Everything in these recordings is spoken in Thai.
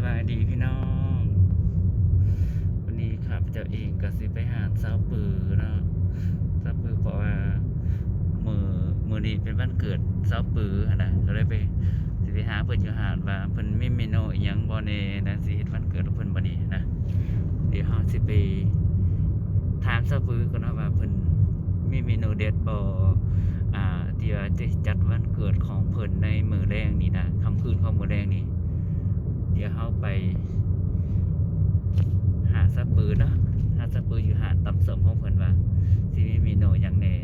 สบายดีพี่น้อง วันนี้ข้าพเจ้าเองก็สิไปหาเจ้าปือเนาะเจ้าปือเพราะว่ามือมือนี้เป็นวันเกิดเจ้าปือนนะก็เลยไปสิไปหาเพิ่นอยู่หาดว่าเพิ่นมีเมนูอิหยังบ่แน่นะสิเฮ็ดวันเกิดของเพิ่นบ่นี้นะเดี๋ยวเฮาสิไปถามเจ้าปือก่อนนะว่าเพิ่นมีเมนูเด็ดบ่อ่าที่ว่าจะจัดวันเกิดของเพิ่นในมื้อแรงนี่นะค่ำคืนของมื้อแรงนี่ เดี๋ยวเขาไป หาสะปืนเนาะหาสะปืนอยู่หาดตำสริมของเพิ่นว่าสิมีเมนูหยังแน่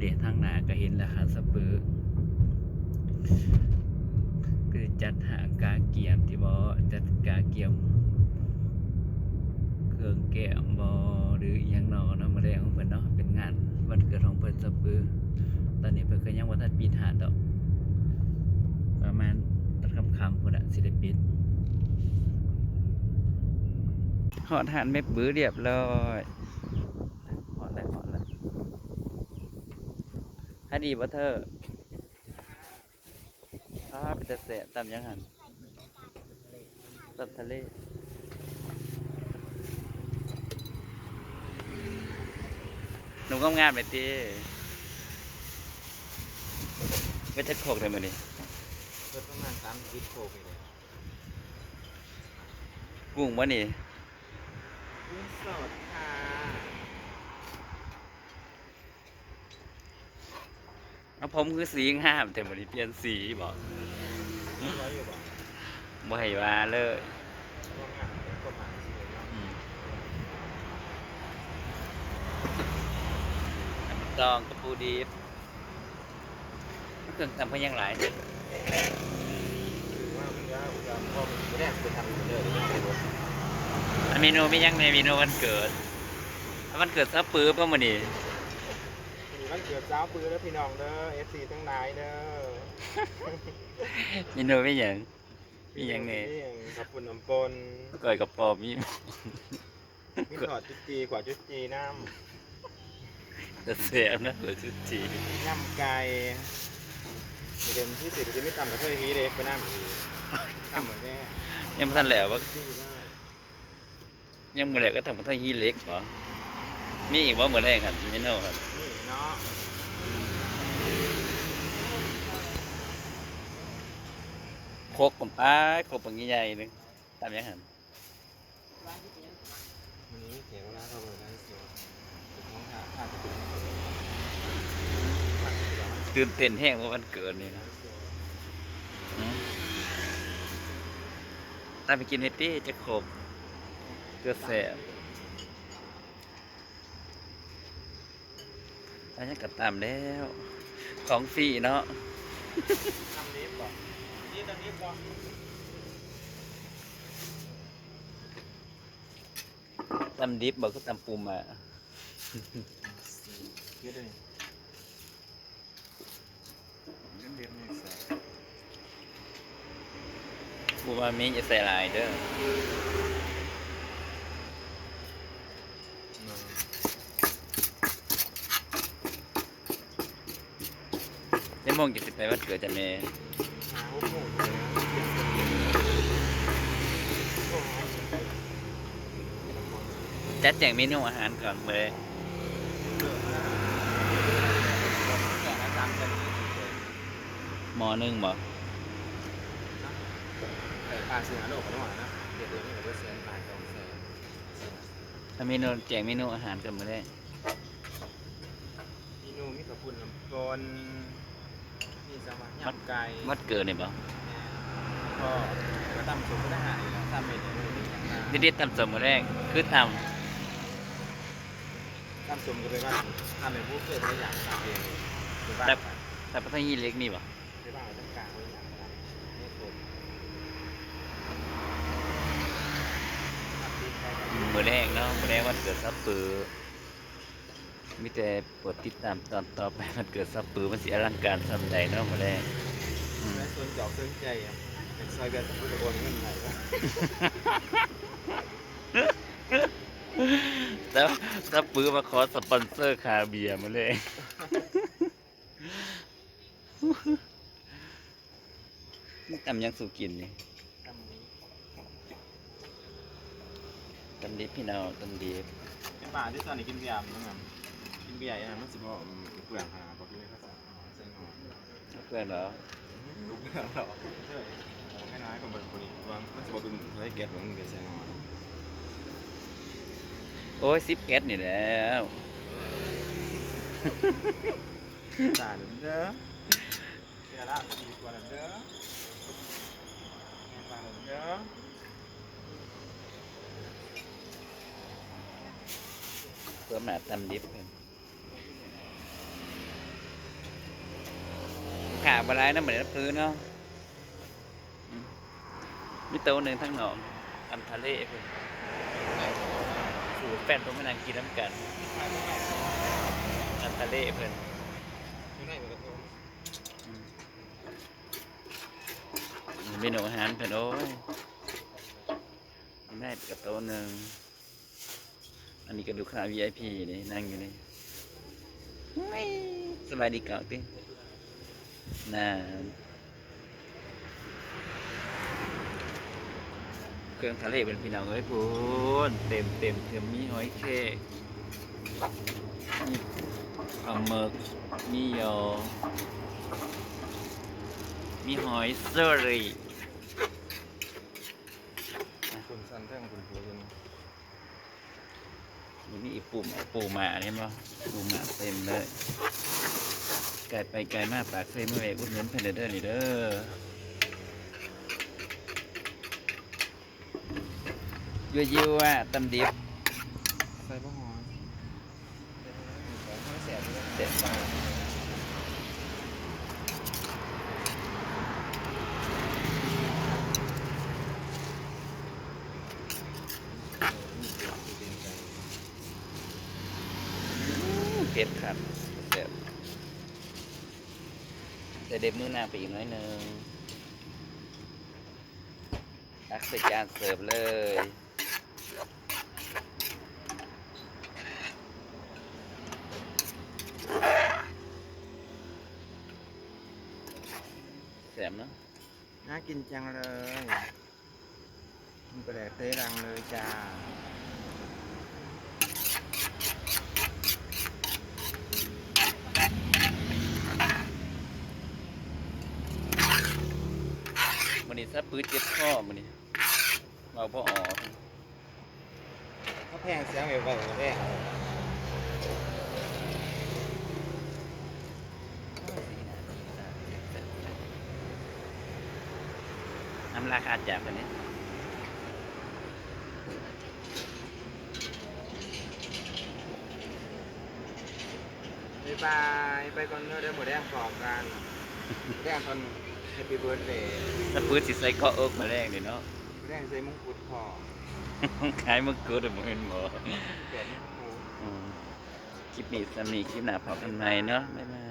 เดี๋ยวทางหน้าก็เห็นแล้วหันสะปื้อคือจัดหากาเกียมที่บอจัดกาเกียมเครื่องแก้มบอหรืออยังนอเนาะมาแรงของเพิ่นเนาะเป็นงานวันเกิดของเพิ่นสะปือตอนนี้เพิ่นก็ยังว่าทันปิดหาดอก ประมาณตอนค่ำๆพุ่นน่ะสิได้ปิดหอดหานแม่ปื้อเรียบร้อยหอดแล้วหอดแล้ว ให้ดีบ่เธอพาไปแต่แสะตามยังหันตามทะเลหนุ่มงามๆไปตีไปเท็ดโคกได้มั้ยนี่รถประมาณสามสิบโคไปเลยกุ้งวะนี่กุ้งสด ค่ะเอาผมคือสีงามแต่บ่ได้เปลี่ยนสีบอยอยู่บ่ให้ว่าเลยตองกระปูดีฟเครื่องทำเพิ่นยังหลายถือว่ามันก็อุตส่าห์พ่อมันไม่ได้ไปทำอยู่เลยเนาะไปรถอันเมนูมียังในเมนูวันเกิด วันเกิดซะปื้อป่ะมื้อนี้ มีวันเกิดเจ้าปื้อแล้วพี่น้องเด้อ FC ทั้งหลายเด้อเมนูมีหยังมีหยังแน่มีหยังขับปุ่นน้ำปนก้อยกระป๋อมมีมีถอดจุดจีกว่าจุดจีน้แต่เสียนะเหลือชุดจีำน้ำไก่เด่นที่สุดจะไม่ต่ำกว่าเท่านี้เลยไปน้ำอีกน้ำเหมือนแม่ยังบ่ทันแล้วว่าดีมากยังบ่แล้วก็ทำกับท่าฮีเล็กบ่มีอีกบ่เหมือนแรกครับเมนูครับนี่ เนาะโคกผมป้าโคกปังใหญ่ๆหนึงตามยังหันวันนี้เสียเวลาเข้าไปได้เสียถึงห้องถ่ายถ่ายจะเป็นตื่นเต้นแห้งว่าวันเกิดนี่นะอืมตามไปกินเฮตตี้จะโคกเเกลือแสบ อันนี้ก็ตามแล้ว ของฟรีเนาะทำนี้ป่ะนี่ตอนนี้ป่ะตำดิบบอกก็ตำปูมาเยอะเลยเล่นเรียนไม่ใส่ปูมามีจะใส่ลายเด้อได้ มองจะสิไปวัดเกิดจะเมยโอ้โหจัดแจงเมนูอาหารก่อนเลยแต่ละจานจะมีหมอหนึ่งบ่แต่ปลาเสือโลกกันหน่อยนะเดี๋ยวเดี๋ยวนี้เราไปเสือปลาสองแสนถ้าเมนูแจงเมนูอาหารกันมาได้เมนูมีกระปุ่นน้ำกอน มีสมาร์ทไก่วัดเกิดเนี่ยบ่ก็ก็ตำสูตรทหารอยู่แล้วตำเมนูนี้ต่างดิดๆตำสมมาแรกคือตๆตำสูตรก็เป็นว่าทำเป็นผู้เกิดตัวอย่างตำเองหรือบ้านไปำแต่พัทยีเล็กมีบ่หรือบ้านเราต้องการตัวอย่างตำนี่สูตรทำดีใครกันมือแรกเนาะมือแรกวันเกิดซับปือ มีแต่โปรดติดตามตอนต่อไปวันเกิดซับปือมันสิอลังการสำใดเนาะมือแรกอืมและส่วนเจาะส่วนใจอะเป็นซอยเบียร์ตะพุตะโอนเงินไหนวะแต่ซับปือมาขอสปอนเซอร์คาเบียร์มาเลยนี่ตำยังสุกินนี่ตำนี้ตำดิบพี่น้องตำดิบเป็นป่าที่ตอนนี้กินเบียร์มั้งครับ กินเบียร์อย่างมันสิบ่เปลืองหาบอกเลยเขาจะใส่หน่อยเพื่อนเหรอลูกเรื่องหรอใช่แค่น้อยคนบนคนนี้ว่ามันสิบ่เป็นไรแก๊สของมึงแกใส่หน่อยโอ้ยซิปแก๊สนี่แหล้วตาเด้อเดี๋ยวละดีกว่าเด้อตาเด้อเพื่อมาตำดิบเพิ่น ขาบอะไรนะเหมือนพื้นเนาะมีโต๊ะหนึ่งทั้งหนองตำทะเลเพิ่นสูแฟนผมไม่นางกินน้ำกันตำทะเลเพิ่นไม่ได้เหมือนเมนูอาหารเพิ่นโอ้ยแม่กับโต๊ะหนึ่งอันนี้ก็ดูค่า VIP นี่นั่งอยู่นี่อุ๊ยสบายดีเก่าติ น่าเครื่องทะเลเป็นพี่น้องเอ้ยพูนเต็มเต็มเต็มมีหอยเค้กมีปลาหมึกมียอมีหอยเซอรี่คุณสันเท่งคุณผู้ชมมีนี่อีกปุ่มปูหมาเห็นป่ะปูหมาเต็มเลย ไกลไปไกลมากปากเซ่เมื่อไหร่อุดหนุนเพนเดอร์นี่เด้อยั่วยั่วตำดิบใส่บ่หอมเสียเด็ดมากเผ็ดครับเด็ด แต่เด็ดมือหน้าไปอีกน้อยหนึ่งตักใส่จานเสิร์ฟเลย แสมเนาะน่ากินจังเลยมันก็แดกเตะรังเลยจ้า ซะปืดเจ็บข้อมันนี่เราพออ๋อเขาแพงเสียงเอวไาแพงน้ำราคาจากกันนี้ไปไปก่อนเนอะเดี๋ยวหมดแดงสอบกันแดงคน ฮปปี้เบิร์ดเดย์ถ้าปืนสิใส่เกาะเอิกมาแรงนี่เนาะแดงใส่มงกุฎคอขายมึงกูแต่บ่เห็นหมอเปลี่ยนหูอืมคลิปนี้สำนีคลิปหน้าพอกันใหม่เนาะบ๊ายบาย